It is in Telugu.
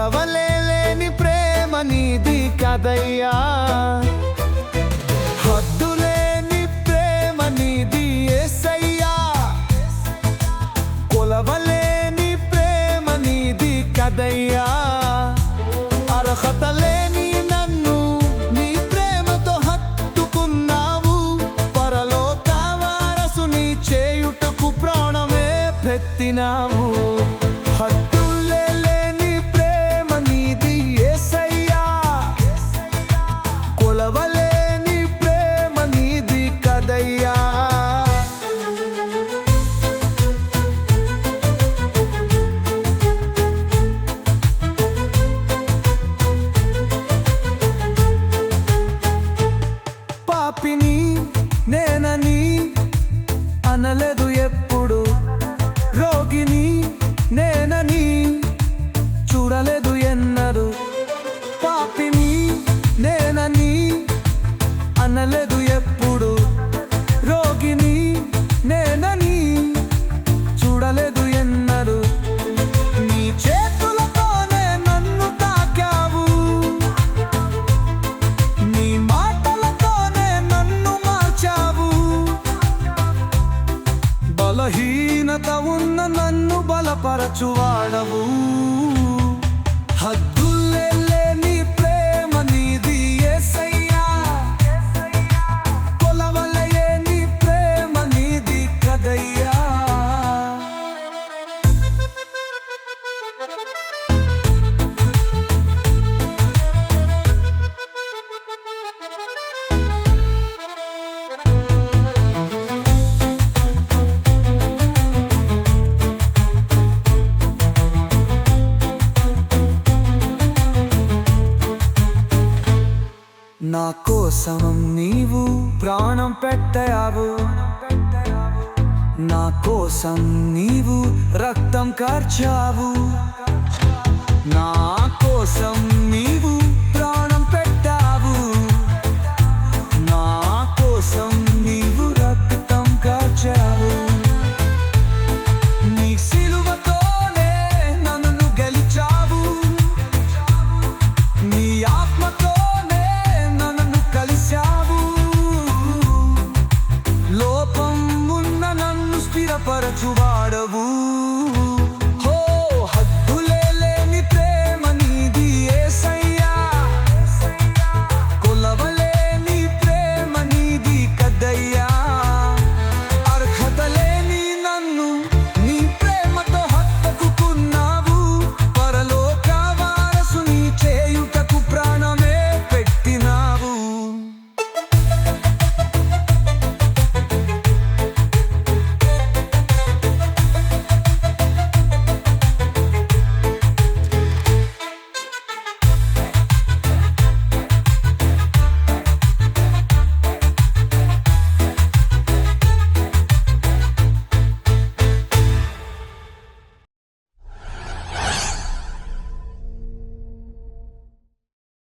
కొలవలేని ప్రేమ నీది కదయ్యా. హద్దులేని ప్రేమ నీది యేసయ్యా కొలవలేని ప్రేమ నీది కదయ్యా. అర్హత లేని నన్ను నీ ప్రేమతో హత్తుకున్నావు. పరలోక వారసుని చేయుటకు ప్రాణమే పెట్టినావు. అనలేదు ఎప్పుడు. రోగిని నేనని చూడలేదు ఎన్నరు పాపిని నేనని అనలేదు బలహీనత ఉన్న నన్ను బలపరచువాడవు. హద్దు నా కోసం నీవు ప్రాణం పెట్టావు. నా కోసం నీవు రక్తం కార్చావు. నా కోసం ಪರಚು ಬಾಡವು